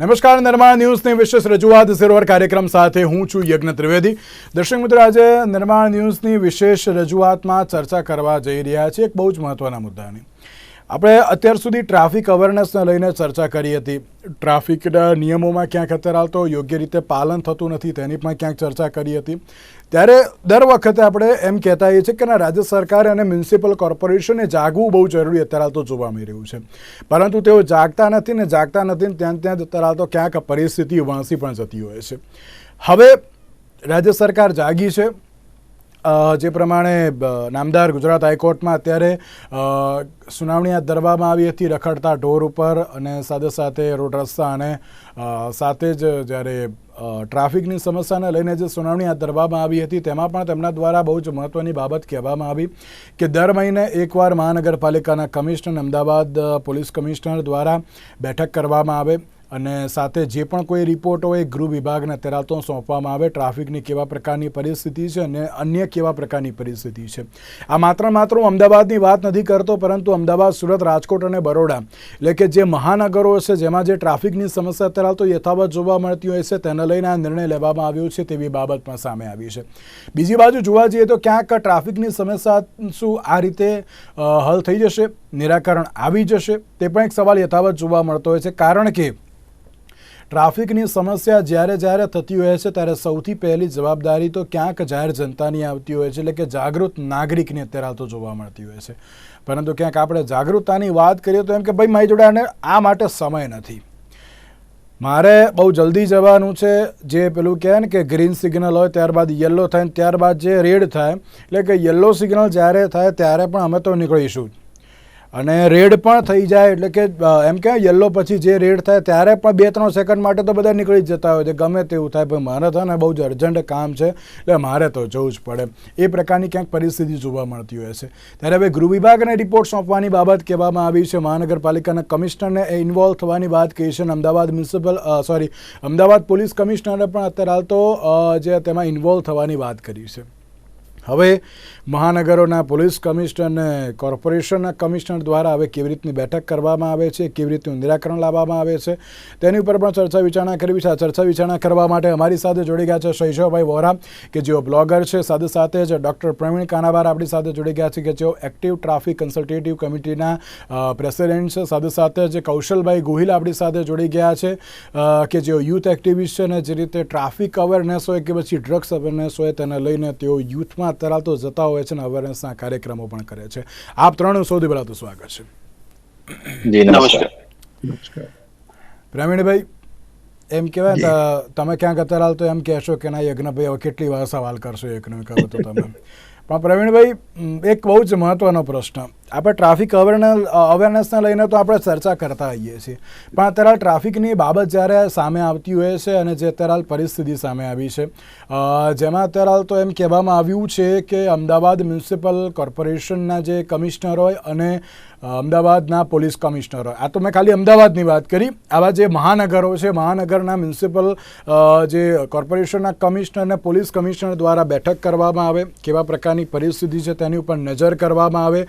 નમસ્કાર, નિર્માણ ન્યૂઝની વિશેષ રજૂઆત ઝીરોવર કાર્યક્રમ સાથે હું છું યજ્ઞ ત્રિવેદી. દર્શક મિત્રો, આજે નિર્માણ ન્યૂઝની વિશેષ રજૂઆતમાં ચર્ચા કરવા જઈ રહ્યા છીએ. એક બહુ જ મહત્વના મુદ્દાની. આપણે અત્યાર સુધી ટ્રાફિક અવેરનેસને લઈને ચર્ચા કરી હતી. ટ્રાફિકના નિયમોમાં ક્યાંક અત્યારે હાલ તો યોગ્ય રીતે પાલન થતું નથી, તેની પણ ક્યાંક ચર્ચા કરી હતી. ત્યારે દર વખતે આપણે એમ કહેતા હોઈએ છીએ કે ના, રાજ્ય સરકાર અને મ્યુનિસિપલ કોર્પોરેશને જાગવું બહુ જરૂરી અત્યારે હાલ તો જોવા મળી રહ્યું છે. પરંતુ તેઓ જાગતા નથી ને જાગતા નથી ને ત્યાં ત્યાં અત્યારે હાલ તો ક્યાંક પરિસ્થિતિ વાંસી પણ જતી હોય છે. હવે રાજ્ય સરકાર જાગી છે. જે પ્રમાણે નામદાર ગુજરાત હાઈકોર્ટમાં અત્યારે સુનાવણી હાથ ધરવામાં આવી હતી રખડતા ઢોર ઉપર અને સાથે સાથે રોડ રસ્તા અને સાથે જ જ્યારે ટ્રાફિકની સમસ્યાને લઈને જે સુનાવણી હાથ ધરવામાં આવી હતી તેમાં પણ તેમના દ્વારા બહુ જ મહત્ત્વની બાબત કહેવામાં આવી કે દર મહિને એકવાર મહાનગરપાલિકાના કમિશનર, અમદાવાદ પોલીસ કમિશનર દ્વારા બેઠક કરવામાં આવે અને સાથે જે પણ કોઈ રિપોર્ટ હોય ગૃહ વિભાગને અત્યારે સોંપવામાં આવે. ટ્રાફિકની કેવા પ્રકારની પરિસ્થિતિ છે અને અન્ય કેવા પ્રકારની પરિસ્થિતિ છે. આ માત્ર માત્ર હું અમદાવાદની વાત નથી કરતો, પરંતુ અમદાવાદ, સુરત, રાજકોટ અને બરોડા, એટલે કે જે મહાનગરો છે, જેમાં જે ટ્રાફિકની સમસ્યા અત્યારે યથાવત જોવા મળતી હોય છે, તેને લઈને આ નિર્ણય લેવામાં આવ્યો છે તેવી બાબત પણ સામે આવી છે. બીજી બાજુ જોવા જઈએ તો ક્યાંક ટ્રાફિકની સમસ્યા શું આ રીતે હલ થઈ જશે? નિરાકરણ આવી જશે? તે પણ એક સવાલ યથાવત જોવા મળતો હોય છે. કારણ કે ટ્રાફિકની સમસ્યા જ્યારે જ્યારે થતી હોય છે, ત્યારે સૌથી પહેલી જવાબદારી તો ક્યાંક જાહેર જનતાની આવતી હોય છે, એટલે કે જાગૃત નાગરિકની અત્યારે તો જોવા મળતી હોય છે. પરંતુ ક્યાંક આપણે જાગૃતતાની વાત કરીએ તો એમ કે ભાઈ, મારી જોડે આ માટે સમય નથી. મારે બહુ જલ્દી જવાનું છે. જે પેલું કહે ને કે ગ્રીન સિગ્નલ હોય, ત્યારબાદ યલો થાય ત્યારબાદ જે રેડ થાય, એટલે કે યલો સિગ્નલ જ્યારે થાય ત્યારે પણ અમે તો નીકળીશું અને રેડ પણ થઈ જાય, એટલે કે એમ કે યલો પછી જે રેડ થાય ત્યારે પણ બે ત્રણ સેકન્ડ માટે તો બધા નીકળી જ જતા હોય છે. ગમે તેવું થાય, પણ મારે તો બહુ જ અર્જન્ટ કામ છે, એટલે મારે તો જવું જ પડે. એ પ્રકારની ક્યાંક પરિસ્થિતિ જોવા મળતી હોય છે. ત્યારે હવે ગૃહ વિભાગને રિપોર્ટ સોંપવાની બાબત કહેવામાં આવી છે. મહાનગરપાલિકાના કમિશનરને ઇન્વોલ્વ થવાની વાત કહી છે Ahmedabad municipal sorry Ahmedabad police કમિશનરે પણ અત્યારે હાલ તો જે તેમાં ઇન્વોલ્વ થવાની વાત કરી છે. હવે મહાનગરોના પોલીસ કમિશનર અને કોર્પોરેશનના કમિશનર દ્વારા હવે કેવી રીતની બેઠક કરવામાં આવે છે, કેવી રીતનું નિરાકરણ લાવવામાં આવે છે, તેની ઉપર પણ ચર્ચા વિચારણા કરવી છે. આ ચર્ચા વિચારણા કરવા માટે અમારી સાથે જોડી ગયા છે શૈશવભાઈ વોરા, કે જેઓ બ્લોગર છે. સાથે સાથે જ ડૉક્ટર પ્રવીણ કાનાવાર આપણી સાથે જોડી ગયા છે, કે જેઓ એક્ટિવ ટ્રાફિક કન્સલ્ટેટિવ કમિટીના પ્રેસિડેન્ટ છે. સાથે સાથે જ કૌશલભાઈ ગોહિલ આપણી સાથે જોડી ગયા છે કે જેઓ યુથ એક્ટિવિસ્ટ છે અને જે રીતે ટ્રાફિક અવેરનેસ હોય કે પછી ડ્રગ્સ અવેરનેસ હોય, તેને લઈને તેઓ યુથમાં અત્યારે તો જતા હોય છે અને અવેરનેસના કાર્યક્રમો પણ કરે છે. આપ ત્રણ સૌથી પહેલાં તો સ્વાગત છે. નમસ્કાર. પ્રવીણભાઈ એમ કહેવાય તમે ક્યાંક અત્યારે હાલ તો એમ કહેશો કે ના યજ્ઞભાઈ હવે કેટલી વાર સવાલ કરશો યજ્ઞ કરો તો તમે. પણ પ્રવીણભાઈ એક બહુ જ મહત્વનો પ્રશ્ન. આપણે ટ્રાફિક અવેરનેસ અવેરનેસને લઈને તો આપણે ચર્ચા કરતા આવીએ છીએ. પણ અત્યારે ટ્રાફિકની બાબત જ્યારે સામે આવતી હોય છે અને જે અત્યારે પરિસ્થિતિ સામે આવી છે જેમાં અત્યારે તો એમ કહેવામાં આવ્યું છે કે અમદાવાદ મ્યુનિસિપલ કોર્પોરેશનના જે કમિશનર હોય અને અમદાવાદના પોલીસ કમિશનરો. આ તો મેં ખાલી અમદાવાદની વાત કરી. આવા જે મહાનગરો છે, મહાનગરના મ્યુનિસિપલ જે કોર્પોરેશનના કમિશનર અને પોલીસ કમિશનર દ્વારા બેઠક કરવામાં આવે, કેવા પ્રકારની પરિસ્થિતિ છે તેની ઉપર નજર કરવામાં આવે,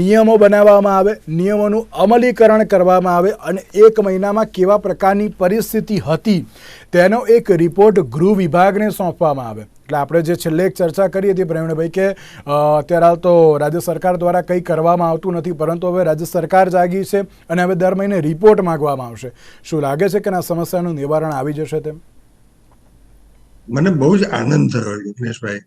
નિયમો બનાવવામાં આવે, નિયમોનું અમલીકરણ કરવામાં આવે અને એક મહિનામાં કેવા પ્રકારની પરિસ્થિતિ હતી તેનો એક રિપોર્ટ ગૃહ વિભાગને સોંપવામાં આવે. એટલે આપણે જે છેલ્લે એક ચર્ચા કરી હતી પ્રવીણભાઈ કે અત્યારે હાલ તો રાજ્ય સરકાર દ્વારા કંઈ કરવામાં આવતું નથી, પરંતુ હવે રાજ્ય સરકાર જાગી છે અને હવે દર મહિને રિપોર્ટ માંગવામાં આવશે. શું લાગે છે કે આ સમસ્યાનું નિવારણ આવી જશે તેમ? મને બહુ જ આનંદ થયો વિઘ્નેશભાઈ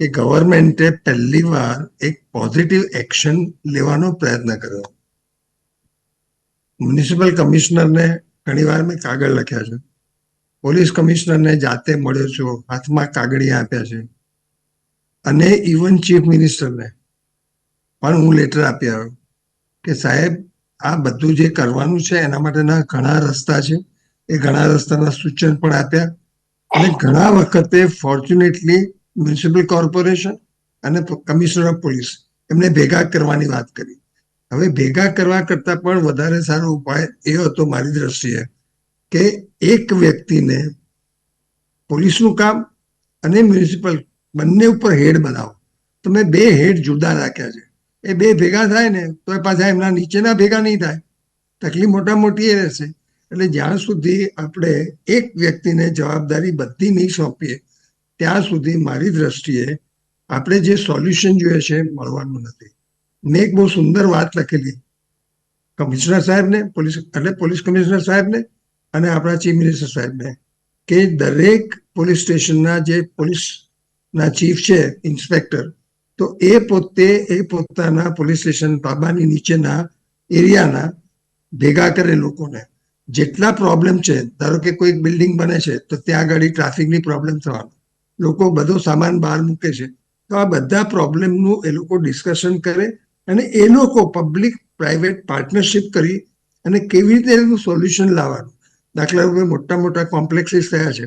કે ગવર્મેન્ટે પહેલી વાર એક પોઝિટિવ એક્શન લેવાનો પ્રયત્ન કર્યો. મ્યુનિસિપલ કમિશનરને ઘણી વાર મેં કાગળ લખ્યા છે. પોલીસ કમિશનરને જાતે મળ્યો છું, હાથમાં કાગળિયા આપ્યા છે. અને ઇવન ચીફ મિનિસ્ટરને પણ હું લેટર આપી આવ્યો કે સાહેબ, આ બધું જે કરવાનું છે એના માટેના ઘણા રસ્તા છે. એ ઘણા રસ્તાના સૂચન પણ આપ્યા. અને ઘણા વખતે ફોર્ચ્યુનેટલી મ્યુનિસિપલ કોર્પોરેશન અને કમિશનર ઓફ પોલીસ એમને ભેગા કરવાની વાત કરી. હવે ભેગા કરવા કરતા પણ વધારે સારો ઉપાય એ હતો મારી દ્રષ્ટિએ. કે એક વ્યક્તિને પોલીસનું કામ અને મ્યુનિસિપલ બંને ઉપર હેડ બનાવો. તો મેં બે હેડ જુદા રાખ્યા છે. એ બે ભેગા થાય ને તો એ પાછા એમના નીચેના ભેગા નહીં થાય. તકલીફ મોટા મોટી એ રહેશે. એટલે જ્યાં સુધી આપણે એક વ્યક્તિને જવાબદારી બધી નહીં સોંપીએ, ત્યાં સુધી મારી દ્રષ્ટિએ આપણે જે સોલ્યુશન જોઈએ છે, મળવાનું નથી. મેં એક બહુ સુંદર વાત લખેલી. કમિશનર સાહેબને, પોલીસ, એટલે પોલીસ કમિશનર સાહેબને અને આપણા ચીફ મિનિસ્ટર સાહેબને કે દરેક પોલીસ સ્ટેશનના જે પોલીસના ચીફ છે ઇન્સ્પેક્ટર તો એ પોતે, એ પોતાના પોલીસ સ્ટેશન બાબાની નીચેના એરિયાના ભેગા કરે લોકોને. જેટલા પ્રોબ્લેમ છે, ધારો કે કોઈ બિલ્ડિંગ બને છે, તો ત્યાં આગળ ટ્રાફિકની પ્રોબ્લેમ થવાનો. લોકો બધો સામાન બહાર મૂકે છે. તો આ બધા પ્રોબ્લેમનું એ લોકો ડિસ્કશન કરે અને એ લોકો પબ્લિક પ્રાઇવેટ પાર્ટનરશિપ કરી અને કેવી રીતે એનું સોલ્યુશન લાવવાનું. દાખલા રૂપે મોટા મોટા કોમ્પ્લેક્સીસ થયા છે.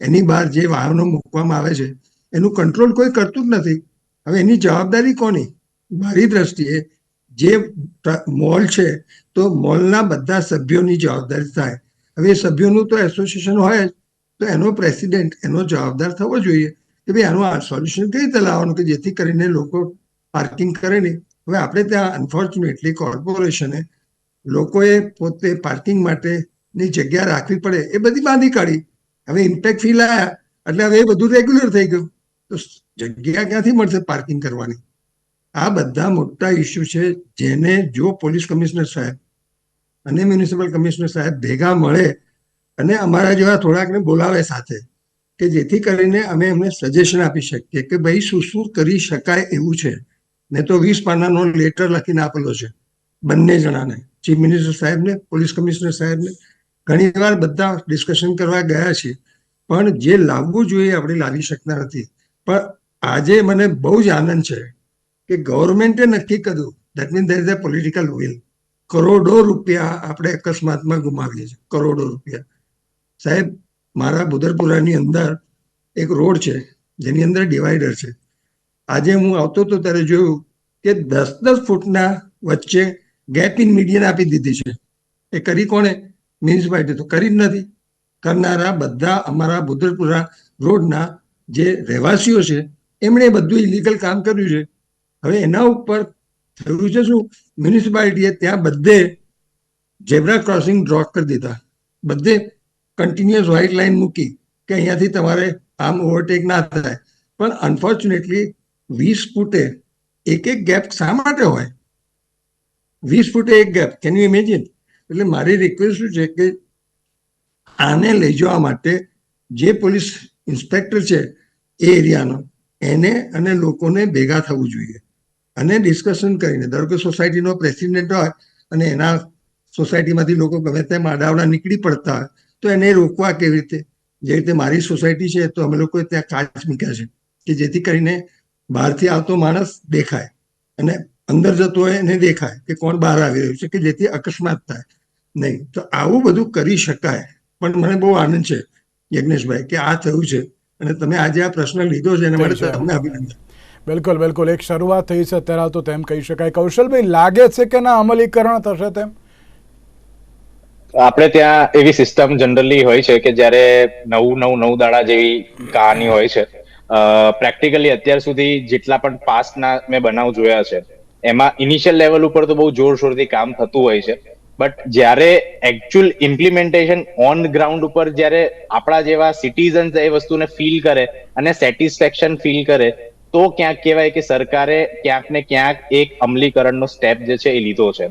એની બહાર જે વાહનો મૂકવામાં આવે છે, એનું કંટ્રોલ કોઈ કરતું જ નથી. હવે એની જવાબદારી કોની? મારી દ્રષ્ટિએ જે મોલ છે, તો મોલના બધા સભ્યોની જવાબદારી થાય. હવે એ સભ્યોનું તો એસોસિએશન હોય જ, તો એનો પ્રેસિડેન્ટ એનો જવાબદાર થવો જોઈએ કે ભાઈ આનું આ સોલ્યુશન કઈ રીતે લાવવાનું કે જેથી કરીને લોકો પાર્કિંગ કરે નહીં. હવે આપણે ત્યાં અનફોર્ચ્યુનેટલી કોર્પોરેશને લોકોએ પોતે પાર્કિંગ માટેની જગ્યા રાખવી પડે. એ બધી બાંધી કાઢી. હવે ઇમ્પેક્ટ ફી લાયા, એટલે હવે એ બધું રેગ્યુલર થઈ ગયું. તો જગ્યા ક્યાંથી મળશે પાર્કિંગ કરવાની? આ બધા મોટા ઇસ્યુ છે જેને જો પોલીસ કમિશનર સાહેબ અને મ્યુનિસિપલ કમિશનર સાહેબ ભેગા મળે અને અમારા જેવા થોડાકને બોલાવે સાથે, કે જેથી કરીને અમે એમને સજેશન આપી શકીએ કે ભાઈ શું શું કરી શકાય એવું છે. મેં તો વીસ પાનાનો લેટર લખીને આપેલો છે. બંને જણાને. ચીફ મિનિસ્ટર સાહેબને પોલીસ કમિશનર સાહેબને ઘણી વાર બધા ડિસ્કશન કરવા ગયા છીએ પણ જે લાવવું જોઈએ આપણે લાવી શકતા નથી. પણ આજે મને બહુ જ આનંદ છે કે ગવર્મેન્ટે નક્કી કર્યું. That mean there is a political will કરોડો રૂપિયા આપણે અકસ્માતમાં ગુમાવીએ છીએ. કરોડો રૂપિયા. સાહેબ, મારા બુદરપુરાની અંદર એક રોડ છે, જેની અંદર ડિવાઈડર છે. આજે હું આવતો હતો ત્યારે જોયું કે દસ દસ ફૂટના વચ્ચે ગેપ ઇન મીડિયન આપી દીધી છે. એ કરી કોણે? મ્યુનિસિપાલિટી તો કરી જ નથી કરનારા બધા અમારા બુદરપુરા રોડના જે રહેવાસીઓ છે, એમણે બધું ઇલીગલ કામ કર્યું છે. હવે એના ઉપર થયું છે શું? મ્યુનિસિપાલિટીએ ત્યાં બધે ઝેબ્રા ક્રોસિંગ ડ્રો કરી દીધા. બધે કન્ટિન્યુઅસ વ્હાઇટ લાઇન મૂકી કે અહીંયાથી તમારે આમ ઓવરટેક ના થાય. પણ અનફોર્ચ્યુનેટલી વીસ ફૂટે એક એક ગેપ શા માટે હોય? વીસ ફૂટે એક ગેપ કેન યુ ઇમેજિન એટલે મારી રિક્વેસ્ટ શું છે કે આને લઈ જવા માટે જે પોલીસ ઇન્સ્પેક્ટર છે એ એરિયાનો, એને અને લોકોને ભેગા થવું જોઈએ. અને ડિસ્કશન કરીને, ધારો કે સોસાયટીનો પ્રેસિડેન્ટ હોય અને એના સોસાયટીમાંથી લોકો ગમે તેમ માડાવડા નીકળી પડતા હોય, તો એને રોકવા કેવી રીતે? જે રીતે મારી સોસાયટી છે, તો અમે લોકોએ ત્યાં કાચ મૂક્યા છે કે જેથી કરીને બહારથી આવતો માણસ દેખાય અને અંદર જતો હોય એને દેખાય કે કોણ બહાર આવી રહ્યું છે કે જેથી અકસ્માત થાય. નહીં. તો આવું બધું કરી શકાય. પણ મને બહુ આનંદ છે યજ્ઞેશભાઈ કે આ થયું છે અને તમે આજે આ પ્રશ્ન લીધો છે એના માટે તમને અભિનંદન. બિલકુલ બિલકુલ. એક શરૂઆત થઈ છે અત્યારે તો તેમ કહી શકાય. કૌશલભાઈ લાગે છે કે ના અમલીકરણ થશે તેમ? આપણે ત્યાં એવી સિસ્ટમ જનરલી હોય છે કે જ્યારે નવું નવું નવ દાડા જેવી કહાની હોય છે. પ્રેક્ટિકલી અત્યાર સુધી જેટલા પણ પાસ્ટના મેં બનાવ જોયા છે એમાં ઇનિશિયલ લેવલ ઉપર તો બહુ જોરશોરથી કામ થતું હોય છે. બટ જ્યારે એકચ્યુઅલ ઇમ્પ્લિમેન્ટેશન ઓન ગ્રાઉન્ડ ઉપર જ્યારે આપણા જેવા સિટીઝન્સ એ વસ્તુને ફીલ કરે અને સેટિસ્ફેક્શન ફીલ કરે, તો ક્યાંક કહેવાય કે સરકારે ક્યાંક ને ક્યાંક એક અમલીકરણનો સ્ટેપ જે છે એ લીધો છે.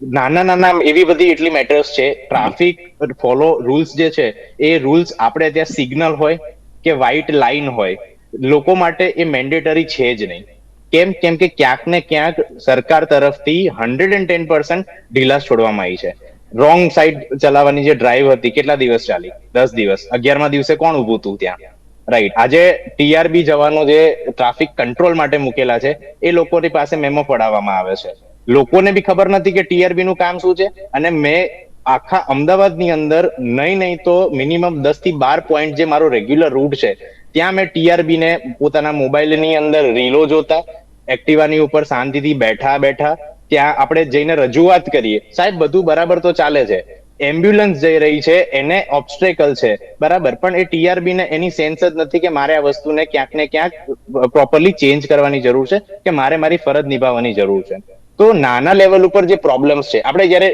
નાના નાના એવી બધી એટલી મેટર્સ છે ટ્રાફિક ફોલો રૂલ્સ જે છે, એ રૂલ્સ આપણે ત્યાં સિગ્નલ હોય કે વ્હાઇટ લાઇન હોય. લોકો માટે એ મેન્ડેટરી છે જ નહીં. કેમ કેમ કે ક્યાંક ને ક્યાંક સરકાર તરફથી હંડ્રેડ એન્ડ ટેન પર્સન્ટ ઢીલાસ છોડવામાં આવી છે. રોંગ સાઈડ ચલાવવાની જે ડ્રાઈવ હતી, કેટલા દિવસ ચાલી? દસ દિવસ. અગિયારમા દિવસે કોણ ઉભું હતું ત્યાં? રાઈટ આજે ટીઆરબી જવાનો જે ટ્રાફિક કંટ્રોલ માટે મૂકેલા છે, એ લોકોની પાસે મેમો પડાવવામાં આવે છે. લોકોને બી ખબર નથી કે ટીઆરબી નું કામ શું છે. અને મેં આખા અમદાવાદની અંદર નહીં નહીં તો મિનિમમ દસથી બાર પોઈન્ટ જે મારો રેગ્યુલર રૂટ છે ત્યાં મેં ટીઆરબી ને પોતાના મોબાઈલની અંદર રીલો જોતા, એક્ટિવાની ઉપર શાંતિથી બેઠા બેઠા, ત્યાં આપણે જઈને રજૂઆત કરીએ. સાહેબ, બધું બરાબર તો ચાલે છે. એમ્બ્યુલન્સ જઈ રહી છે, એને ઓબ્સ્ટેકલ છે. બરાબર, પણ એ ટીઆરબી ને એની સેન્સ જ નથી કે મારે આ વસ્તુને ક્યાંક ને ક્યાંક પ્રોપરલી ચેન્જ કરવાની જરૂર છે કે મારે મારી ફરજ નિભાવવાની જરૂર છે. તો નાના લેવલ ઉપર જે પ્રોબ્લેમ્સ છે, આપણે જયારે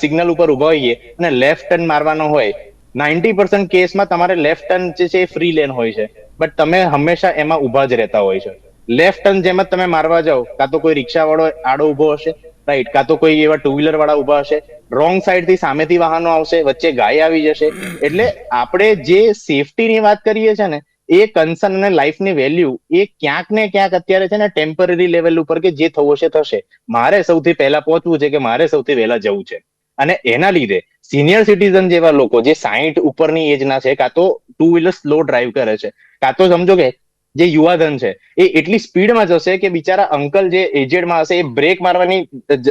સિગ્નલ ઉપર ઊભા હોઈએ અને લેફ્ટ ટર્ન મારવાનો હોય નાઇન્ટી પર્સન્ટ કેસમાં તમારે લેફ્ટ ટર્ન જે છે એ ફ્રી લેન હોય છે. બટ તમે હંમેશા એમાં ઊભા જ રહેતા હોય છે. લેફ્ટ ટર્ન જેમ જ તમે મારવા જાઓ, કાં તો કોઈ રિક્ષા વાળો આડો ઊભો હશે રાઈટ કાં તો કોઈ એવા ટુ વ્હીલર વાળા ઊભા હશે રોંગ સાઈડથી સામેથી વાહનો આવશે, વચ્ચે ગાય આવી જશે. એટલે આપણે જે સેફટીની વાત કરીએ છે ને, એ કન્સર્ન અને લાઈફની વેલ્યુ એ ક્યાંક ને ક્યાંક અત્યારે છે ને ટેમ્પરરી લેવલ ઉપર કે જે થવું હશે, થશે. મારે સૌથી પહેલા પહોંચવું છે કે મારે સૌથી વહેલા જવું છે? અને એના લીધે સિનિયર સિટીઝન જેવા લોકો જે સાઈઠ ઉપરની એજના છે, કાં તો ટુ વ્હીલર સ્લો ડ્રાઈવ કરે છે, કાં તો સમજો કે જે યુવાધન છે, એ એટલી સ્પીડમાં જશે કે બિચારા અંકલ જે એજેડમાં હશે, એ બ્રેક મારવાની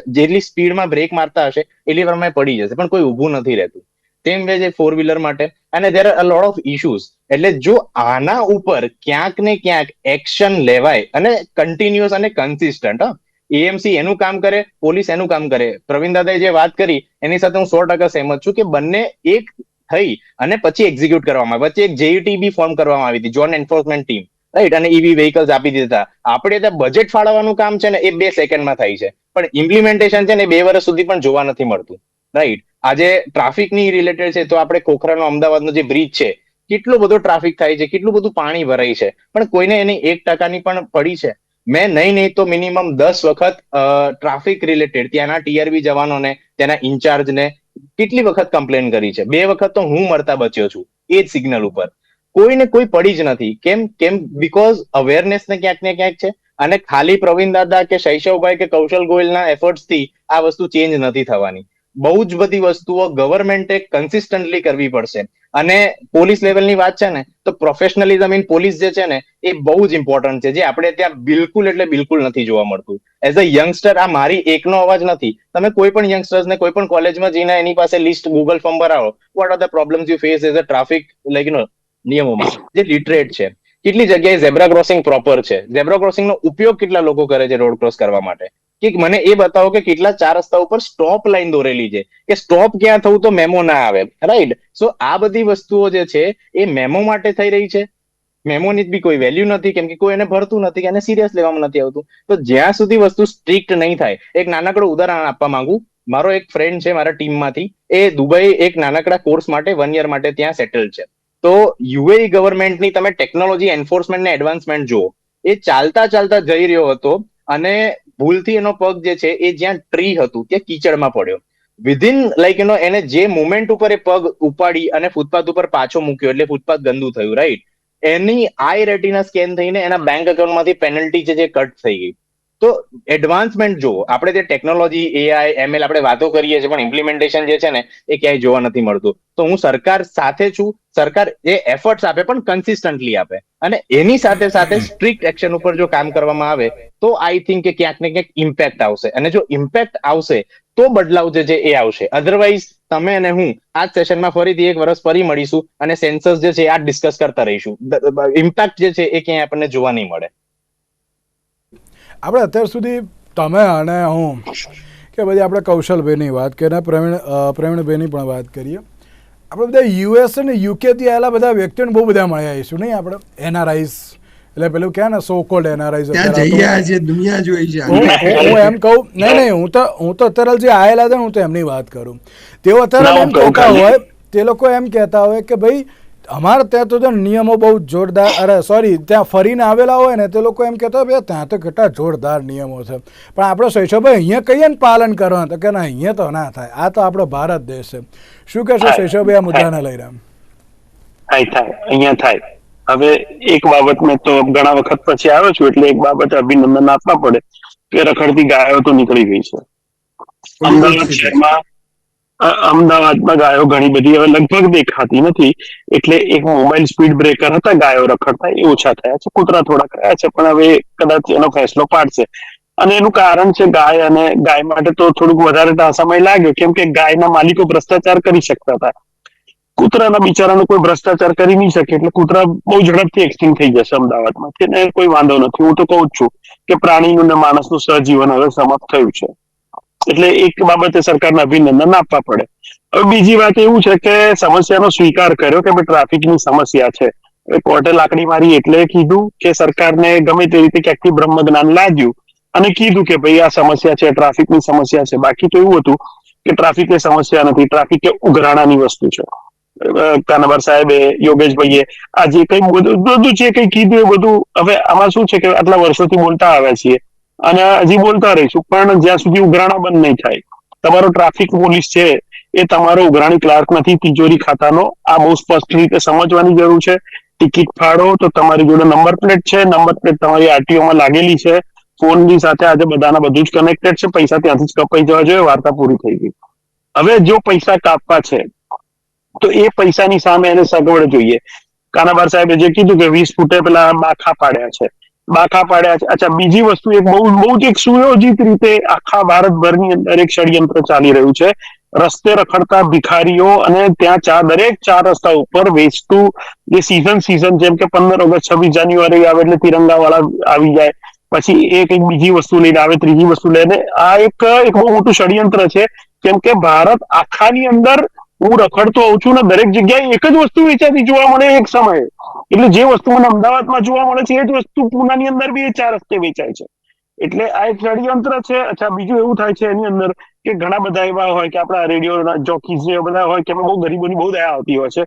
જેટલી સ્પીડમાં બ્રેક મારતા હશે, એટલી પ્રમાણે પડી જશે, પણ કોઈ ઊભું નથી રહેતું. તેમ વે જે ફોર વ્હીલર માટે, અને there are lot of issues એટલે જો આના ઉપર ક્યાંક ને ક્યાંક એક્શન લેવાય અને કન્ટિન્યુઅસ અને કન્સિસ્ટન્ટ હા. એએમસી એનું કામ કરે, પોલીસ એનું કામ કરે. પ્રવીણ દાદાએ જે વાત કરી, એની સાથે હું સો ટકા સહેમત છું કે બંને એક થઈ અને પછી એક્ઝિક્યુટ કરવામાં આવે. વચ્ચે એક જેયુટી બી ફોર્મ કરવામાં આવી હતી જોન એન્ફોર્સમેન્ટ ટીમ રાઈટ અને ઈવી વ્હીકલ્સ આપી દીધા આપણે ત્યાં બજેટ ફાળવવાનું કામ છે ને, એ બે સેકન્ડમાં થાય છે. પણ ઇમ્પ્લિમેન્ટેશન છે ને બે વર્ષ સુધી પણ જોવા નથી મળતું. રાઈટ આજે ટ્રાફિકની રિલેટેડ છે, તો આપણે ખોખરાનો અમદાવાદનો જે બ્રિજ છે, કેટલો બધો ટ્રાફિક થાય છે, કેટલું બધું પાણી ભરાય છે. પણ કોઈને એની એક ટકાની પણ પડી છે. મેં નહીં નહીં, તો મિનિમમ દસ વખત ટ્રાફિક રિલેટેડ ત્યાંના ટીઆરબી જવાનોને તેના ઇન્ચાર્જને કેટલી વખત કમ્પ્લેન કરી છે? બે વખત તો હું મરતા બચ્યો છું, એ જ સિગ્નલ ઉપર. કોઈને કોઈ પડી જ નથી. કેમ કેમ? બીકોઝ અવેરનેસ ને ક્યાંક ને ક્યાંક છે. અને ખાલી પ્રવીણ દાદા કે શૈશવભાઈ કે કૌશલ ગોયલના એફર્ટ્સથી આ વસ્તુ ચેન્જ નથી થવાની. બહુ જ બધી વસ્તુઓ ગવર્મેન્ટે કન્સિસ્ટન્ટલી કરવી પડશે. અને પોલીસ લેવલની વાત છે ને, તો પ્રોફેશનલિઝમ ઇન પોલીસ જે છે ને, એ બહુ જ ઇમ્પોર્ટન્ટ છે. જે આપણે ત્યાં બિલકુલ એટલે બિલકુલ નથી જોવા મળતું. એઝ અ યંગસ્ટર આ મારી એકનો અવાજ નથી. તમે કોઈ પણ યંગસ્ટર્સને કોઈ પણ કોલેજમાં જઈને એની પાસે લિસ્ટ ગૂગલ ફોર્મ પર આવો what are the problems you face as a traffic like નો નિયમોમાં? જે લિટરેટ છે. કેટલી જગ્યાએ ઝેબ્રા ક્રોસિંગ પ્રોપર છે? ઝેબ્રા ક્રોસિંગ નો ઉપયોગ કેટલા લોકો કરે છે રોડ ક્રોસ કરવા માટે? કે મને એ બતાવો કે કેટલા ચાર રસ્તા ઉપર સ્ટોપ લાઈન દોરેલી છે. કે સ્ટોપ ક્યાં થવું તો મેમો ના આવે. રાઈટ સો આ બધી વસ્તુઓ જે છે, એ મેમો માટે થઈ રહી છે. મેમોની જ બી કોઈ વેલ્યુ નથી, કેમ કે કોઈ એને ભરતું નથી કે એને સિરિયસ લેવામાં નથી આવતું. તો જ્યાં સુધી વસ્તુ સ્ટ્રિક્ટ નહીં થાય, એક નાનકડું ઉદાહરણ આપવા માંગુ. મારો એક ફ્રેન્ડ છે મારા ટીમમાંથી એ દુબઈ એક નાનકડા કોર્સ માટે વન યર માટે ત્યાં સેટલ છે. તો યુએઈ ગવર્મેન્ટની તમે ટેકનોલોજી એન્ફોર્સમેન્ટ ને એડવાન્સમેન્ટ જુઓ. એ ચાલતા ચાલતા જઈ રહ્યો હતો અને ભૂલથી એનો પગ જે છે એ જ્યાં ટ્રી હતું ત્યાં કીચડમાં પડ્યો. વિધિન લાઈક યુ નો એને જે મુમેન્ટ ઉપર એ પગ ઉપાડી અને ફૂટપાથ ઉપર પાછો મૂક્યો એટલે ફૂટપાથ ગંદુ થયું રાઈટ એની આઈ રેટીના સ્કેન થઈને એના બેંક એકાઉન્ટમાંથી પેનલ્ટી છે જે કટ થઈ ગઈ. તો એડવાન્સમેન્ટ જુઓ. આપણે જે ટેકનોલોજી એઆઈ એમએલ આપણે વાતો કરીએ છીએ, પણ ઇમ્પ્લિમેન્ટેશન જે છે ને, એ ક્યાંય જોવા નથી મળતું. તો હું સરકાર સાથે છું. સરકાર એ એફર્ટ્સ આપે, પણ કન્સિસ્ટન્ટલી આપે. અને એની સાથે સાથે સ્ટ્રિક્ટ એક્શન ઉપર જો કામ કરવામાં આવે, તો આઈ થિંક કે ક્યાંક ને ક્યાંક ઇમ્પેક્ટ આવશે. અને જો ઇમ્પેક્ટ આવશે, તો બદલાવ જે છે એ આવશે. અધરવાઇઝ તમે અને હું આ સેશનમાં ફરીથી એક વર્ષ ફરી મળીશું અને સેન્સર્સ જે છે આ ડિસ્કસ કરતા રહીશું. ઇમ્પેક્ટ જે છે એ ક્યાંય આપણને જોવા નહીં મળે. આપણે અત્યાર સુધી તમે અને હું કે પછી આપણે કૌશલભાઈની વાત કરીએ પ્રવીણ પ્રવીણભાઈની પણ વાત કરીએ. આપણે બધા યુએસ અને યુકેથી આવેલા બધા વ્યક્તિઓને બહુ બધા મળ્યા આવીશું નહીં આપણે? એનઆરઆઈસ એટલે પેલું કહે ને સો કોલ્ડ એનઆરઆઈસ દુનિયા જોઈ છે હું હું- હું એમ કહું નહીં નહીં હું તો હું તો અત્યારે જે આવેલા છે હું તો એમની વાત કરું. તેઓ અત્યારે એમ કહેતા હોય તે લોકો એમ કહેતા હોય કે ભાઈ અમારે ત્યાં તો નિયમો બહુ જોરદાર અરે સોરી ત્યાં ફરીને આવેલા હોય ને તે લોકો એમ કહેતા "ભાઈ, ત્યાં તો કેટલા જોરદાર નિયમો છે. પણ આપણે શૈશવભાઈ અહીંયા કહીએ ને પાલન કરવાનું તો કે ના અહીંયા તો ના થાય. આ તો આપણો ભારત દેશ છે. શું કહેશો શૈશવભાઈ આ મુદ્દાને લઈ રહ્યા? થાય થાય. અહીંયા થાય. હવે એક બાબત મેં તો ઘણા વખત પછી આવ્યો છું એટલે એક બાબત અભિનંદન આપવા પડે કે રખડતી ગાયો તો નીકળી ગઈ છે. અમદાવાદ શહેરમાં અમદાવાદમાં ગાયો ઘણી બધી હવે લગભગ દેખાતી નથી. એટલે એક મોબાઈલ સ્પીડ બ્રેકર હતા, ગાયો રખડતા, એ ઓછા થયા છે. કૂતરા થોડા કયા છે, પણ હવે કદાચ એનો ફેસલો પાડશે. અને એનું કારણ છે ગાય, અને ગાય માટે તો થોડુંક વધારે સમય લાગ્યો, કેમ કે ગાયના માલિકો ભ્રષ્ટાચાર કરી શકતા હતા. કૂતરાના બિચારાનો કોઈ ભ્રષ્ટાચાર કરી નહીં શકે, એટલે કૂતરા બહુ ઝડપથી એક્સટિંગ થઈ જશે અમદાવાદમાં. તેને કોઈ વાંધો નથી. હું તો કહું છું કે પ્રાણીનું ને માણસનું સહજીવન હવે સમાપ્ત થયું છે. એટલે એક બાબતે સરકારને અભિનંદન આપવા પડે. હવે બીજી વાત એવું છે કે સમસ્યાનો સ્વીકાર કર્યો કે ભાઈ ટ્રાફિકની સમસ્યા છે. કોર્ટે લાકડી મારી એટલે કીધું કે સરકારને ગમે તે રીતે ક્યાંકથી બ્રહ્મ જ્ઞાન લાદ્યું અને કીધું કે ભાઈ આ સમસ્યા છે, ટ્રાફિકની સમસ્યા છે. બાકી તો એવું હતું કે ટ્રાફિક એ સમસ્યા નથી ટ્રાફિક એ ઉઘરાણાની વસ્તુ છે. કાનાબર સાહેબે, યોગેશભાઈએ આ જે કઈ બધું જે કઈ કીધું એ બધું હવે આમાં શું છે કે આટલા વર્ષોથી બોલતા આવ્યા છીએ. અને હજી બોલતા રહીશું, પણ જ્યાં સુધી ઉઘરાણા બંધ નહીં થાય, તમારો ટ્રાફિક પોલીસ છે, એ તમારો ઉઘરાણી ક્લાર્ક નથી તિજોરી ખાતાનો આ બહુ સ્પષ્ટ રીતે સમજવાની જરૂર છે. ટિકિટ ફાળો, તો તમારી જોડે નંબર પ્લેટ છે નંબર પ્લેટ તમારી આરટીઓ માં લાગેલી છે. ફોનની સાથે આજે બધાના બધું જ કનેક્ટેડ છે, પૈસા ત્યાંથી જ કપાઈ જવા જોઈએ, વાર્તા પૂરી થઈ ગઈ. હવે જો પૈસા કાપવા છે, તો એ પૈસાની સામે એને સગવડ જોઈએ. કાનાબાર સાહેબે જે કીધું કે વીસ ફૂટે પેલા માખા પાડ્યા છે. બાખા પાડ્યા છે. અચ્છા, બીજી વસ્તુ એક બહુ બહુ જ એક સુયોજિત રીતે આખા ભારતભરની અંદર એક ષડયંત્ર ચાલી રહ્યું છે. રસ્તે રખડતા ભિખારીઓ અને ત્યાં ચાર દરેક ચાર રસ્તા ઉપર વેચતું જે સીઝન સીઝન જેમ કે પંદર ઓગસ્ટ, છવ્વીસ જાન્યુઆરી આવે એટલે તિરંગા વાળા આવી જાય. પછી એ કંઈક બીજી વસ્તુ લઈને આવે, ત્રીજી વસ્તુ લઈને. આ એક એક બહુ મોટું ષડયંત્ર છે. કેમ કે ભારત આખાની અંદર હું રખડતો હોઉં છું ને દરેક જગ્યાએ એક જ વસ્તુ વેચાતી જોવા મળે એક સમયે. એટલે જે વસ્તુ મને અમદાવાદમાં જોવા મળે છે, એ જ વસ્તુ પુનાની અંદર બી એ ચાર રસ્તે વેચાય છે. એટલે આ એક ષડયંત્ર છે, અચ્છા, બીજું એવું થાય છે એની અંદર કે ઘણા બધા એવા હોય કે આપણા રેડિયો જોકીઝ ને બધા હોય કે એમાં બહુ ગરીબોની બહુ દયા આવતી હોય છે.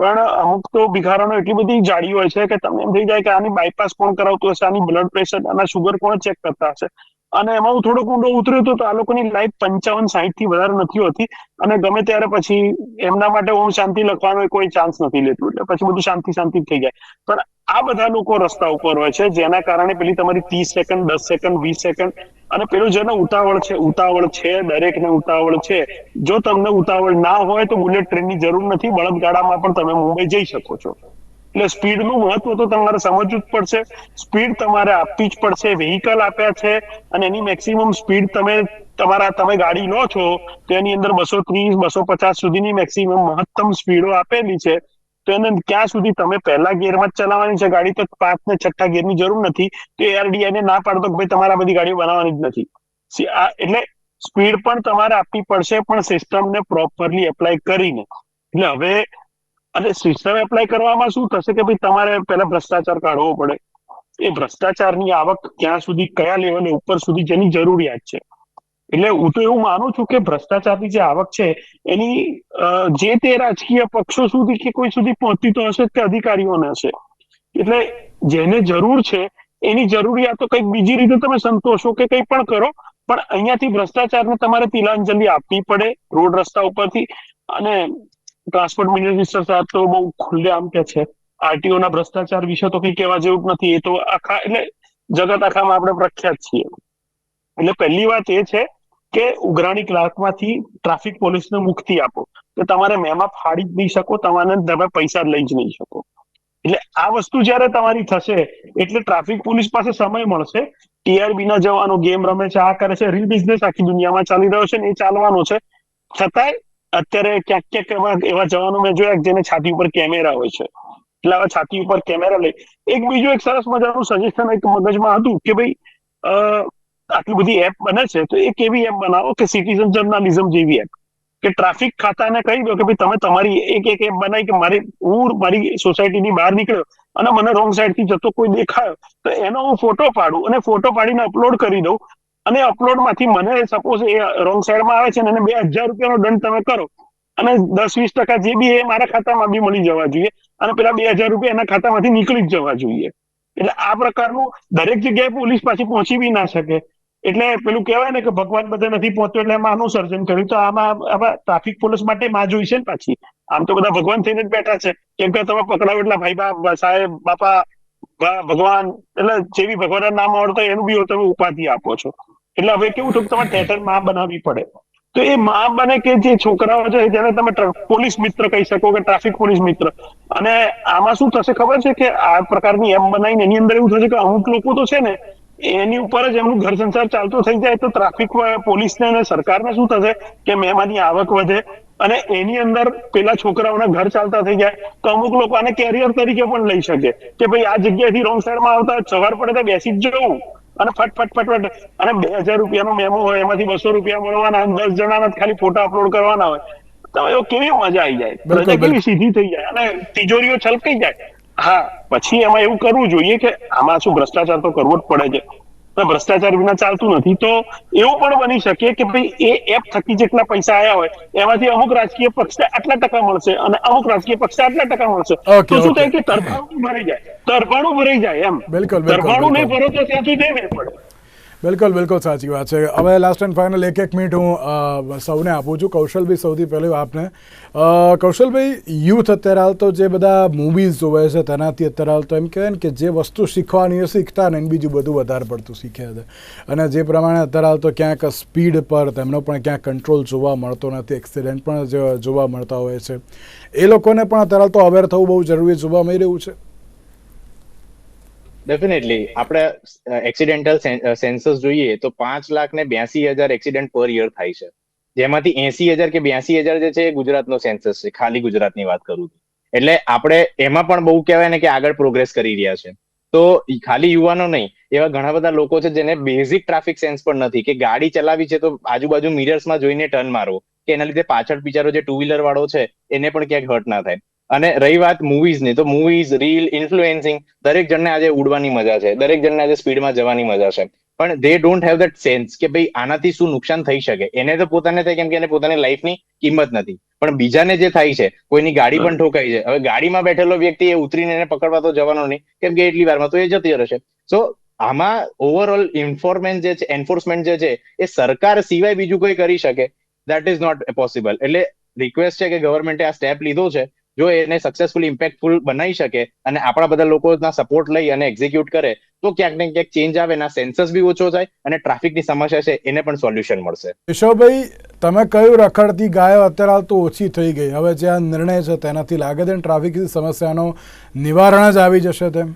પણ અમુક તો ભિખારાનો એટલી બધી જાડી હોય છે કે તમને એમ થઈ જાય કે આની બાયપાસ કોણ કરાવતું હશે, આની બ્લડ પ્રેશર આના શુગર કોણ ચેક કરતા હશે? અને એમાં હું થોડોક ઊંડો ઉતર્યો હતો તો આ લોકોની લાઈફ પંચાવન સાહીઠથી વધારે નથી હોતી. અને ગમે ત્યારે પછી એમના માટે હું શાંતિ લખવાનો કોઈ ચાન્સ નથી લેતું. એટલે પછી બધું શાંતિ શાંતિ થઈ જાય. પણ આ બધા લોકો રસ્તા ઉપર હોય છે, જેના કારણે પેલી તમારી ત્રીસ સેકન્ડ દસ સેકન્ડ વીસ સેકન્ડ અને પેલું જેને ઉતાવળ છે ઉતાવળ છે, દરેકને ઉતાવળ છે. જો તમને ઉતાવળ ના હોય તો બુલેટ ટ્રેનની જરૂર નથી. બળદગાડામાં પણ તમે મુંબઈ જઈ શકો છો. એટલે સ્પીડનું મહત્વ તો તમારે સમજવું જ પડશે. સ્પીડ તમારે આપવી જ પડશે વેહિકલ આપ્યા છે અને એની મેક્સિમમ સ્પીડ તમે તમારા, તમે ગાડી લો છો, તો એની અંદર બસો ત્રીસ, બસો પચાસ સુધીની મેક્સિમમ મહત્તમ સ્પીડો આપેલી છે. તો એને ક્યાં સુધી તમે પહેલા ગેરમાં જ ચલાવવાની છે ગાડી? તો પાંચ ને છઠ્ઠા ગેરની જરૂર નથી. તો એઆરડીઆઈ ને ના પાડતો કે ભાઈ તમારા બધી ગાડીઓ બનાવવાની જ નથી. એટલે સ્પીડ પણ તમારે આપવી પડશે, પણ સિસ્ટમને પ્રોપરલી એપ્લાય કરીને. એટલે હવે અને સિસ્ટમ એપ્લાય કરવામાં શું થશે કે ભાઈ તમારે પહેલા ભ્રષ્ટાચાર કાઢવો પડે. એ ભ્રષ્ટાચારની આવક ક્યાં સુધી, કયા લેવલે ઉપર સુધી જેની જરૂરિયાત છે. એટલે હું તો એવું માનું છું કે ભ્રષ્ટાચારની જે આવક છે, એની જે તે રાજકીય પક્ષો સુધી કે કોઈ સુધી પહોંચતી તો હશે તે અધિકારીઓને હશે. એટલે જેને જરૂર છે, એની જરૂરિયાતો કંઈક બીજી રીતે તમે સંતોષો કે કંઈ પણ કરો, પણ અહીંયાથી ભ્રષ્ટાચારને તમારે તિલાંજલિ આપવી પડે રોડ રસ્તા ઉપરથી. અને ટ્રાન્સપોર્ટ મિનિસ્ટર સાહેબ તો બહુ ખુલ્લેઆમ કે છે. આરટીઓ ના ભ્રષ્ટાચાર વિશે તો કઈ કહેવા જેવું નથી. એ તો આખા, એટલે જગત આખામાં આપણે પ્રખ્યાત છીએ. એટલે પહેલી વાત એ છે કે ઉઘરાણી ક્લાર્કમાંથી ટ્રાફિક પોલીસને મુક્તિ આપો. તો તમારે મેમાં ફાડી જ નહીં શકો, તમારે તમે પૈસા લઈ જ નહીં શકો. એટલે આ વસ્તુ જ્યારે તમારી થશે, એટલે ટ્રાફિક પોલીસ પાસે સમય મળશે. ટીઆરબી ના જવાનો ગેમ રમે છે, આ કરે છે. રીલ બિઝનેસ આખી દુનિયામાં ચાલી રહ્યો છે ને એ ચાલવાનો છે. છતાંય અત્યારે ક્યાંક ક્યાંક એવા જવાનો મેં જોયા જેને છાતી ઉપર કેમેરા હોય છે. એટલે આવા છાતી ઉપર કેમેરા લઈ એક બીજું એક સરસ મજાનું સજેશન એક મગજમાં હતું કે ભાઈ આટલી બધી એપ બને છે, તો એક એવી એપ બનાવો કે સિટીઝન જર્નાલિઝમ જેવી એપ કે ટ્રાફિક ખાતાને કહી દો કે ભાઈ, તમે તમારી એક એક એપ બનાવી કે મારી હું મારી સોસાયટીની બહાર નીકળ્યો અને મને રોંગ સાઈડથી જતો કોઈ દેખાયો, તો એનો હું ફોટો પાડું અને ફોટો પાડીને અપલોડ કરી દઉં અને અપલોડમાંથી મને સપોઝ એ રોંગ સાઈડમાં આવે છે અને બે હજાર રૂપિયાનો દંડ તમે કરો. અને દસ, વીસ ટકા જે બી એ મારા ખાતામાં બી મળી જવા જોઈએ. અને પેલા બે હજાર રૂપિયા એના ખાતામાંથી નીકળી જ જવા જોઈએ. એટલે આ પ્રકારનું દરેક જગ્યાએ પોલીસ પાછી પહોંચી બી ના શકે. એટલે પેલું કહેવાય ને કે ભગવાન બધે નથી પહોંચ્યો એટલે એમાં આનું સર્જન કર્યું. તો આમાં ટ્રાફિક પોલીસ માટે માં જોઈ છે ને પાછી. આમ તો બધા ભગવાન થઈને જ બેઠા છે. કેમ કે તમે પકડાવ એટલા ભાઈ બા સાહેબ, બાપા ભગવાન, એટલે જેવી ભગવાન નામ આવડતા એનું બી તમે ઉપાધિ આપો છો. એટલે હવે કેવું થયું તમારે થિયેટરમાં બનાવવી પડે. તો એ માં બને કે જે છોકરાઓ છે જેને તમે પોલીસ મિત્ર કહી શકો કે ટ્રાફિક પોલીસ મિત્ર. અને આમાં શું થશે ખબર છે કે આ પ્રકારની એમ બનાવીને એની અંદર એવું થશે કે અમુક લોકો તો છે ને, એની ઉપર જ એમનું ઘર સંસાર ચાલતો થઈ જાય તો ટ્રાફિક પોલીસને અને સરકારને શું થશે કે મહેમાનની આવક વધે અને એની અંદર પેલા છોકરાઓના ઘર ચાલતા થઈ જાય તો અમુક લોકો આને કેરિયર તરીકે પણ લઈ શકે. કે ભાઈ આ જગ્યાએથી રોંગ સાઈડમાં આવતા, સવાર પડે તો બેસી જ જવું. અને ફટ ફટ ફટ ફટ. અને બે હજાર રૂપિયાનો મેમો હોય એમાંથી બસો રૂપિયા મળવાના દસ જણાના ખાલી ફોટા અપલોડ કરવાના હોય. તો એ કેવી મજા આવી જાય? કેવી સીધી થઈ જાય? અને તિજોરીઓ છલકાઈ જાય? હા પછી એમાં એવું કરવું જોઈએ કે આમાં શું ભ્રષ્ટાચાર તો કરવો જ પડે છે. ભ્રષ્ટાચાર વિના ચાલતું નથી. તો એવું પણ બની શકે કે ભાઈ એ એપ થકી જેટલા પૈસા આયા હોય એમાંથી અમુક રાજકીય પક્ષને આટલા ટકા મળશે અને અમુક રાજકીય પક્ષને આટલા ટકા મળશે. તો શું થાય કે તરફાણું ભરાઈ જાય. તરફાણું ભરાઈ જાય એમ. તરફાણું નહીં ભરો તો ત્યાંથી નહીં પડે બિલકુલ બિલકુલ સાચી વાત છે. હવે લાસ્ટ એન્ડ ફાઇનલ એક એક મિનિટ હું સૌને આપું છું. કૌશલભાઈ સૌથી પહેલી આપને. કૌશલભાઈ યુથ અત્યારે હાલ તો જે બધા મૂવીઝ જોવે છે, તેનાથી અત્યારે હાલ તો એમ કહેવાય ને કે જે વસ્તુ શીખવાની એ શીખતા ને એમ બીજું બધું વધારે પડતું શીખે છે. અને જે પ્રમાણે અત્યારે હાલ તો ક્યાંક સ્પીડ પર તેમનો પણ ક્યાંક કંટ્રોલ જોવા મળતો નથી એક્સિડન્ટ પણ જોવા મળતા હોય છે. એ લોકોને પણ અત્યારે હાલ તો અવેર થવું બહુ જરૂરી જોવા મળી રહ્યું છે. ડેફિનેટલી આપણે એક્સિડેન્ટલ સેન્સસ જોઈએ તો પાંચ લાખ ને બ્યાસી હજાર એક્સિડન્ટ પર યર થાય છે. જેમાંથી એસી હજાર કે બ્યાસી હજાર જે છે એ ગુજરાતનો સેન્સસ છે. ખાલી ગુજરાતની વાત કરું છું. એટલે આપણે એમાં પણ બહુ કહેવાય ને કે આગળ પ્રોગ્રેસ કરી રહ્યા છે. તો ખાલી યુવાનો નહીં, એવા ઘણા બધા લોકો છે જેને બેઝિક ટ્રાફિક સેન્સ પણ નથી કે ગાડી ચલાવી છે તો આજુબાજુ મિરર્સમાં જોઈને ટર્ન મારો કે એના લીધે પાછળ બિચારો જે ટુ વ્હીલર વાળો છે, એને પણ ક્યાંક હર્ટ ના થાય. અને રહી વાત મૂવીઝની તો મૂવીઝ રીલ ઇન્ફ્લુએન્સિંગ દરેક જણને આજે ઉડવાની મજા છે દરેક જણને આજે સ્પીડમાં જવાની મજા છે. પણ they don't have that sense કે ભાઈ આનાથી શું નુકસાન થઈ શકે? એને તો પોતાને થાય કેમ કે એને પોતાની લાઈફની કિંમત નથી. પણ બીજાને જે થાય છે કોઈની ગાડી પણ ઠોકાઈ છે. હવે ગાડીમાં બેઠેલો વ્યક્તિ એ ઉતરીને એને પકડવા તો જવાનો નહીં કેમ કે એટલી વારમાં તો એ જતી રહેશે. સો આમાં ઓવરઓલ ઇન્ફોર્મેન્ટ જે છે એન્ફોર્સમેન્ટ જે છે એ સરકાર સિવાય બીજું કોઈ કરી શકે? દેટ ઇઝ નોટ પોસિબલ એટલે રિક્વેસ્ટ છે કે ગવર્મેન્ટે આ સ્ટેપ લીધો છે જો એને સક્સેસફુલ ઇમ્પેક્ટફુલ બનાવી શકે અને આપણા બધા લોકોના સપોર્ટ લઈ અને એક્ઝિક્યુટ કરે તો ક્યાંક ને ક્યાંક ચેન્જ આવે એના સેન્સસ બી ઓછો થાય અને ટ્રાફિકની સમસ્યા છે એને પણ સોલ્યુશન મળશે. કેશવભાઈ તમે કયું રખડતી ગાયો અત્યારે હાલ તો ઓછી થઈ ગઈ? હવે જે આ નિર્ણય છે તેનાથી લાગે છે ટ્રાફિકની સમસ્યાનો નિવારણ જ આવી જશે તેમ?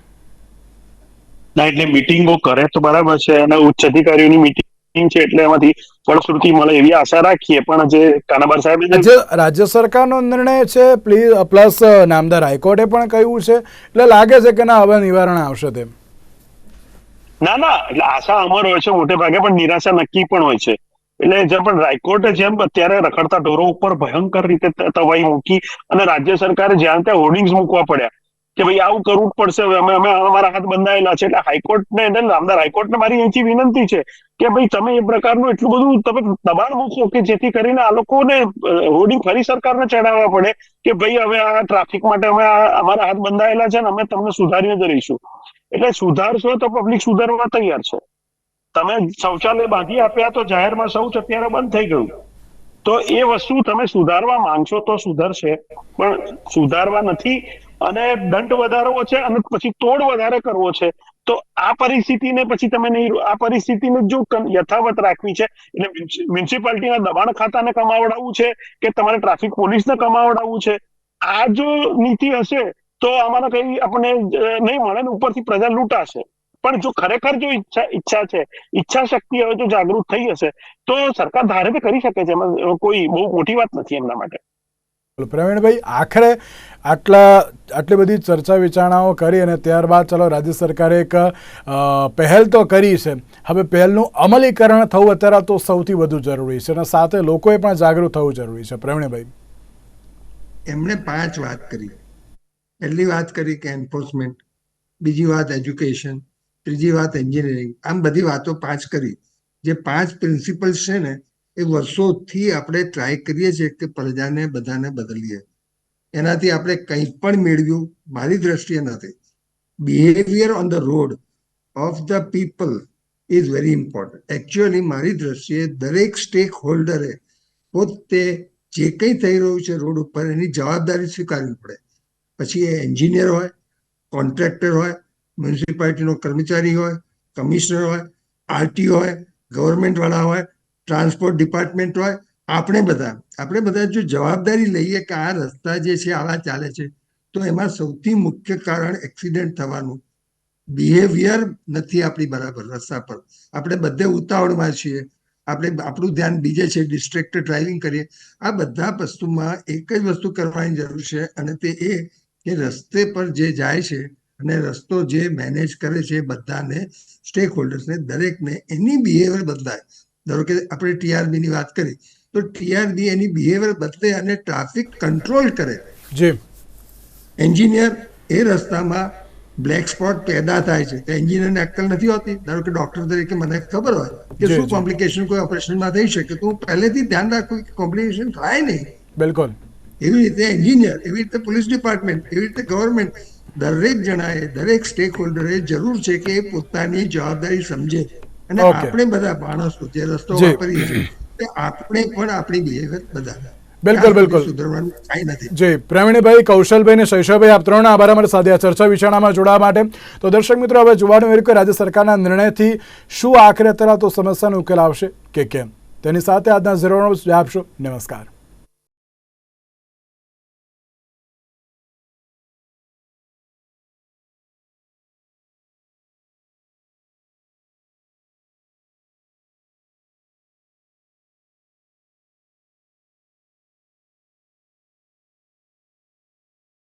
ના એટલે મિટિંગો કરે તો બરાબર છે અને ઉચ્ચ અધિકારીઓની મિટિંગ છે એટલે એમાંથી ફળશ્રુતિ મળે એવી આશા રાખીએ. પણ જે કાનાબાર સાહેબ રાજ્ય રાજ્ય સરકારનો નિર્ણય છે પ્લીઝ પ્લસ નામદાર હાઈકોર્ટે પણ કહ્યું છે. એટલે લાગે છે કે ના હવે નિવારણ આવશે તેમ. ના ના એટલે આશા અમર હોય છે મોટે ભાગે પણ નિરાશા નક્કી પણ હોય છે. એટલે જેમ પણ હાઈકોર્ટે જેમ અત્યારે રખડતા ઢોરો ઉપર ભયંકર રીતે તવાઈ મૂકી અને રાજ્ય સરકારે જ્યાં ત્યાં હોર્ડિંગ્સ મૂકવા પડ્યા કે ભાઈ આવું કરવું પડશે અમે અમે અમારા હાથ બંધાયેલા છે. એટલે હાઈકોર્ટને એટલે નામદાર હાઈકોર્ટને મારી અહીંથી વિનંતી છે કે ભાઈ તમે એ પ્રકારનું એટલું બધું તમે દબાણ મૂકો કે જેથી કરીને આ લોકોને હોર્ડિંગ ફરી સરકારને ચડાવવા પડે કે ભાઈ હવે આ ટ્રાફિક માટે અમે અમારા હાથ બંધાયેલા છે ને અમે તમને સુધારીને જ રહીશું એટલે સુધારશો તો પબ્લિક સુધારવા તૈયાર છે. તમે શૌચાલય બાંધી આપ્યા તો જાહેરમાં શૌચ અત્યારે બંધ થઈ ગયું. તો એ વસ્તુ તમે સુધારવા માંગશો તો સુધરશે. પણ સુધારવા નથી. અને દંડ વધારવો છે અને પછી તોડ વધારે કરવો છે. તો આ પરિસ્થિતિને પછી તમે નહીં આ પરિસ્થિતિને જો યથાવત રાખવી છે, એટલે મ્યુનિસિપાલિટીના દબાણ ખાતાને કમાવડાવવું છે કે તમારે ટ્રાફિક પોલીસને કમાવડાવવું છે? આ જો નીતિ હશે તો આમાં કઈ આપણને નહીં મળે ને ઉપરથી પ્રજા લૂંટાશે. પણ જો ખરેખર જો ઈચ્છા ઈચ્છા છે, ઈચ્છા શક્તિ હવે જો જાગૃત થઈ હશે તો સરકાર ધારે તે કરી શકે છે. એમાં કોઈ બહુ મોટી વાત નથી એમના માટે. પ્રવીણભાઈ, આખરે આટલા, આટલી બધી ચર્ચા વિચારણાઓ કરી અને ત્યારબાદ ચલો રાજ્ય સરકારે એક પહેલ તો કરી છે. હવે પહેલનું અમલીકરણ થવું અત્યારે તો સૌથી વધુ જરૂરી છે અને સાથે લોકોએ પણ જાગૃત થવું જરૂરી છે. પ્રવીણભાઈ. એમણે પાંચ વાત કરી. પહેલી વાત કરી કે એન્ફોર્સમેન્ટ બીજી વાત એજ્યુકેશન ત્રીજી વાત એન્જિનિયરિંગ આમ બધી વાતો પાંચ કરી. જે પાંચ પ્રિન્સિપલ્સ છે ને એ વર્ષોથી આપણે ટ્રાય કરીએ છીએ કે પ્રજાને બધાને બદલીએ. એનાથી આપણે કંઈ પણ મેળવ્યું, મારી દ્રષ્ટિએ નથી. Behaviour on the road of the people is very important actually મારી દ્રષ્ટિએ દરેક સ્ટેક હોલ્ડરે પોતે જે કંઈ થઈ રહ્યું છે રોડ ઉપર એની જવાબદારી સ્વીકારવી પડે. પછી એ એન્જિનિયર હોય કોન્ટ્રાક્ટર હોય મ્યુનિસિપાલિટીનો કર્મચારી હોય કમિશનર હોય આરટી હોય ગવર્મેન્ટ વાળા હોય ટ્રાન્સપોર્ટ ડિપાર્ટમેન્ટ હોય, આપણે બધા આપણે બધા જો જવાબદારી લઈએ કે આ રસ્તા જે છે, આવા ચાલે છે, તો એમાં સૌથી મુખ્ય કારણ એક્સિડન્ટ થવાનું. બિહેવિયર નથી આપણી બરાબર રસ્તા પર. આપણે બધે ઉતાવળમાં છીએ. આપણે આપણું ધ્યાન બીજે છે ડિસ્ટ્રેક્ટ ડ્રાઇવિંગ કરીએ. આ બધા વસ્તુમાં એક જ વસ્તુ કરવાની જરૂર છે અને તે એ કે રસ્તે પર જે જાય છે અને રસ્તો જે મેનેજ કરે છે બધાને સ્ટેક હોલ્ડર્સને દરેકને એની બિહેવિયર બદલાય. ધારો કે આપણે TRB ની વાત કરી તો ટીઆરબી એની બિહેવિયર બદલે અને ટ્રાફિક કંટ્રોલ કરે. જી. એન્જિનિયર એ રસ્તામાં બ્લેક સ્પોટ પેદા થાય છે. એન્જિનિયરને અક્કલ નથી હોતી. ધારો કે ડોક્ટર તરીકે મને ખબર હોય કે શું કોમ્પ્લિકેશન કોઈ ઓપરેશનમાં થઈ શકે તો હું પહેલેથી ધ્યાન રાખું કે કોમ્પ્લિકેશન થાય નહીં. બિલકુલ. એવી રીતે એન્જિનિયર એવી રીતે પોલીસ ડિપાર્ટમેન્ટ એવી રીતે ગવર્મેન્ટ દરેક જણાએ દરેક સ્ટેક હોલ્ડરે જરૂર છે કે પોતાની જવાબદારી સમજે. અને. આપણે બધા માણસો જે રસ્તો વાપરીએ છીએ આપણે પણ આપણી બિહેવિયર બધા બિલકુલ, બિલકુલ. જી પ્રવીણભાઈ કૌશલભાઈ અને શૈશવભાઈ આપ ત્રણ આભાર અમારી સાથે આ ચર્ચા વિચારણામાં જોડાવા માટે. તો દર્શક મિત્રો હવે જોવાનું એ કે રાજ્ય સરકારના નિર્ણયથી શું આખરે અત્યારે તો સમસ્યાનો ઉકેલ આવશે કે કેમ? તેની સાથે આજના ઝીરો આપશો નમસ્કાર.